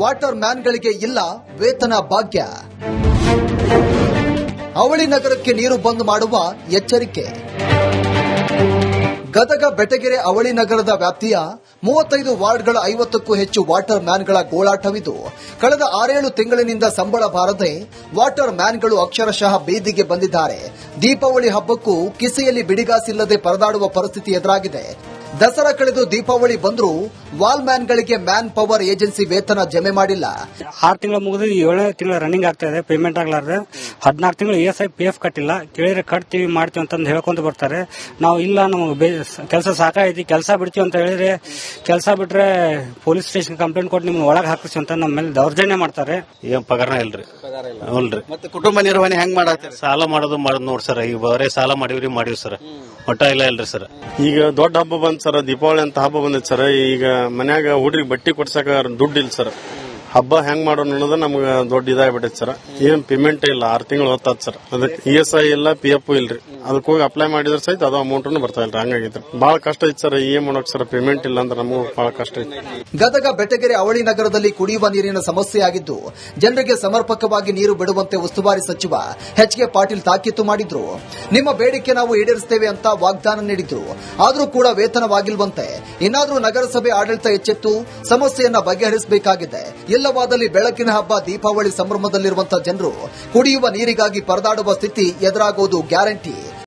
Water ಮ್ಯಾನ್ಗಳಿಗೆ ಇಲ್ಲ ವೇತನ ಭಾಗ್ಯ. ಅವಳಿ ನಗರಕ್ಕೆ ನೀರು ಬಂದ್ ಮಾಡುವ ಎಚ್ಚರಿಕೆ. ಗದಗ ಬೆಟಗೆರೆ ಅವಳಿ ನಗರದ ವ್ಯಾಪ್ತಿಯ ಮೂವತ್ತೈದು ವಾರ್ಡ್ಗಳ ಐವತ್ತಕ್ಕೂ ಹೆಚ್ಚು ವಾಟರ್ ಮ್ಯಾನ್ಗಳ ಗೋಳಾಟವಿದ್ದು ಕಳೆದ ಆರೇಳು ತಿಂಗಳಿನಿಂದ ಸಂಬಳ ಬಾರದೆ ವಾಟರ್ ಮ್ಯಾನ್ಗಳು ಅಕ್ಷರಶಃ ಬೀದಿಗೆ ಬಂದಿದ್ದಾರೆ. ದೀಪಾವಳಿ ಹಬ್ಬಕ್ಕೂ ಕಿಸೆಯಲ್ಲಿ ಬಿಡಿಗಾಸಿಲ್ಲದೆ ಪರದಾಡುವ ಪರಿಸ್ಥಿತಿ ಎದುರಾಗಿದೆ. ದಸರಾ ಕಳೆದು ದೀಪಾವಳಿ ಬಂದರೂ ವಾಲ್ ಮ್ಯಾನ್ಗಳಿಗೆ ಮ್ಯಾನ್ ಪವರ್ ಏಜೆನ್ಸಿ ವೇತನ ಜಮೆ ಮಾಡಿಲ್ಲ. ಆರು ತಿಂಗಳು ಮುಗಿದು ಏಳನೇ ತಿಂಗಳು ರನ್ನಿಂಗ್ ಆಗ್ತಾ ಇದೆ ಪೇಮೆಂಟ್ ಆಗ್ಲಾರ್ದೆ. ಹದಿನಾಲ್ಕು ತಿಂಗಳು E S I P F ಕಟ್ಟಿಲ್ಲ. ಕೇಳಿದ್ರೆ ಕಟ್ತೀವಿ ಮಾಡ್ತೀವಿ ಅಂತಂದು ಹೇಳ್ಕೊಂಡು ಬರ್ತಾರೆ. ನಾವು ಇಲ್ಲ ನಮಗೆ ಕೆಲಸ ಸಾಕಾಯ್ತಿ ಕೆಲಸ ಬಿಡ್ತೀವಿ ಅಂತ ಹೇಳಿದ್ರೆ ಕೆಲಸ ಬಿಟ್ರೆ ಪೊಲೀಸ್ ಸ್ಟೇಷನ್ ಕಂಪ್ಲೇಂಟ್ ಕೊಟ್ಟು ನಿಮ್ಗೆ ಒಳಗೆ ಹಾಕಿಸಿ ಅಂತ ನಮ್ಮ ಮೇಲೆ ದೌರ್ಜನ್ಯ ಮಾಡ್ತಾರೆ. ಏನ್ ಪಗಾರನ ಇಲ್ರಿ ಮತ್ತೆ ಕುಟುಂಬ ನಿರ್ವಹಣೆ ಹೆಂಗ್ ಮಾಡ್ತಾರೆ ಸಾಲ ಮಾಡೋದು ಮಾಡೋದು ನೋಡಿ ಸರ್ ಈಗ ಬರೇ ಸಾಲ ಮಾಡಿವ್ರಿ ಮಾಡಿವಿ ಸರ್. ಒಟ್ಟ ಇಲ್ಲ ಇಲ್ರಿ ಸರ್. ಈಗ ದೊಡ್ಡ ಹಬ್ಬ ಬಂತ್ ಸರ್, ದೀಪಾವಳಿ ಅಂತ ಹಬ್ಬ ಬಂದೈತಿ ಸರ್. ಈಗ ಮನ್ಯಾಗ ಹುಡ್ರಿಗೆ ಬಟ್ಟೆ ಕೊಡ್ಸಕ ದುಡ್ಡು ಇಲ್ಲ ಸರ್. ಹಬ್ಬ ಹೆಂಗ್ ಮಾಡೋಣ ಅನ್ನೋದು ನಮ್ಗ ದೊಡ್ಡ ಇದಾಗ್ಬಿಟ್ಟೈತೆ ಸರ್. ಏನ್ ಪೇಮೆಂಟ್ ಇಲ್ಲ, ಆರ್ ತಿಂಗಳು ಹೊತ್ತಾತ್ ಸರ್. ಅದಕ್ಕೆ ಇ ಎಸ್ ಐ ಇಲ್ಲ ಪಿ ಎಫ್ ಇಲ್ರಿ. ಅದಕ್ಕೆ ಹೋಗಿ ಅಪ್ಲೈ ಮಾಡಿದ್ರೆ ಸಹಿತ ಅದು ಅಮೌಂಟ್ ಬರ್ತಾ ಇಲ್ಲ ಹಂಗಾಗೈತ್ರಿ ಬಹಳ ಕಷ್ಟ ಐತಿ ಸರ್ ಏನ್ ಮಾಡೋಕ್ ಸರ್ ಪೇಮೆಂಟ್ ಇಲ್ಲ ಅಂದ್ರೆ ನಮಗೂ ಬಹಳ ಕಷ್ಟ ಐತಿ. ಗದಗ ಬೆಟಗೆರೆ ಅವಳಿ ನಗರದಲ್ಲಿ ಕುಡಿಯುವ ನೀರಿನ ಸಮಸ್ಯೆ ಆಗಿದ್ದು, ಜನರಿಗೆ ಸಮರ್ಪಕವಾಗಿ ನೀರು ಬಿಡುವಂತೆ ಉಸ್ತುವಾರಿ ಸಚಿವ ಎಚ್ ಕೆ ಪಾಟೀಲ್ ತಾಕೀತು ಮಾಡಿದ್ರು. ನಿಮ್ಮ ಬೇಡಿಕೆ ನಾವು ಈಡೇರಿಸುತ್ತೇವೆ ಅಂತ ವಾಗ್ದಾನ ನೀಡಿದ್ರು. ಆದರೂ ಕೂಡ ವೇತನವಾಗಿಲ್ವಂತೆ, ಇನ್ನಾದರೂ ನಗರಸಭೆ ಆಡಳಿತ ಎಚ್ಚೆತ್ತು, ಸಮಸ್ಯೆಯನ್ನ ಬಗೆಹರಿಸಬೇಕಾಗಿದೆ. ಇಲ್ಲವಾದಲ್ಲಿ ಬೆಳಕಿನ ಹಬ್ಬ ದೀಪಾವಳಿ ಸಂಭ್ರಮದಲ್ಲಿರುವಂತಹ ಜನರು ಕುಡಿಯುವ ನೀರಿಗಾಗಿ ಪರದಾಡುವ ಸ್ಥಿತಿ ಎದುರಾಗುವುದು ಗ್ಯಾರಂಟಿ.